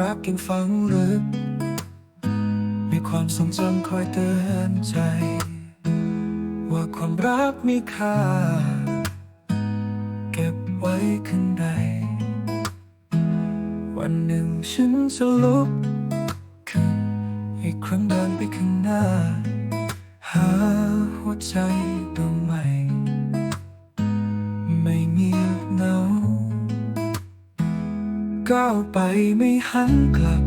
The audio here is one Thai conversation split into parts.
รักยังฝังลึก มีความทรงจำคอยเตือนใจ ว่าความรักมีค่า เก็บไว้ข้างใน วันหนึ่งฉันจะลุกขึ้นอีกครั้งเดินไปข้างหน้าหา ก้าวไปไม่หันกลับ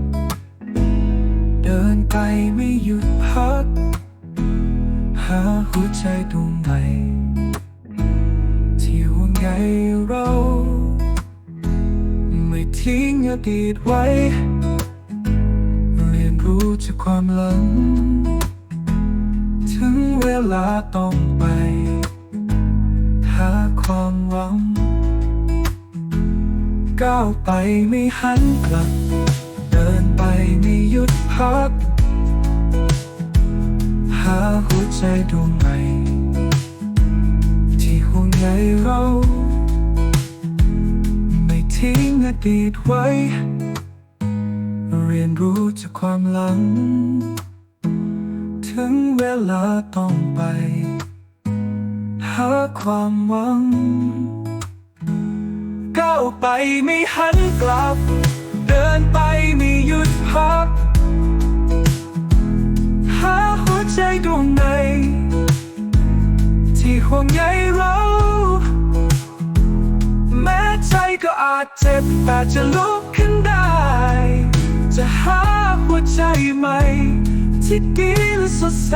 เดินไปไม่หยุดพัก หาหัวใจดวงใหม่ที่ห่วงใยเรา ไม่ทิ้งอดีตไว้ เรียนรู้จากความหลัง ถึงเวลาต้องไป หาความหวัง ก้าวไปไม่หันกลับ เดินไปไม่หยุดพัก หาหัวใจดวงใหม่ ที่ห่วงใยเรา ไม่ทิ้งอดีตไว้ เรียนรู้จากความหลัง ถึงเวลาต้องไป หาความหวังาวไปไม่หันกลับ เดินไปไม่หยุดพัก หาหัวใจดวงใน ที่ห่วงใยเรา แม้ใจก็อาจเจ็บแต่จะลุกขึ้นได้ จะหาหัวใจใหม่ ที่ดีและสดใส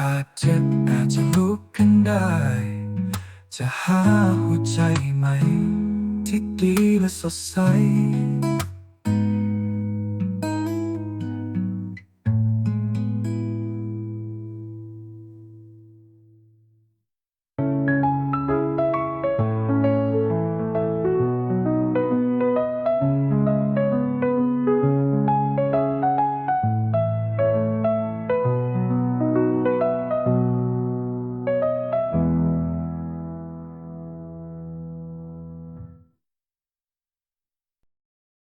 อาจเจ็บอาจจะลุกขึ้นได้ จะหาหัวใจใหม่ที่ดีและสดใส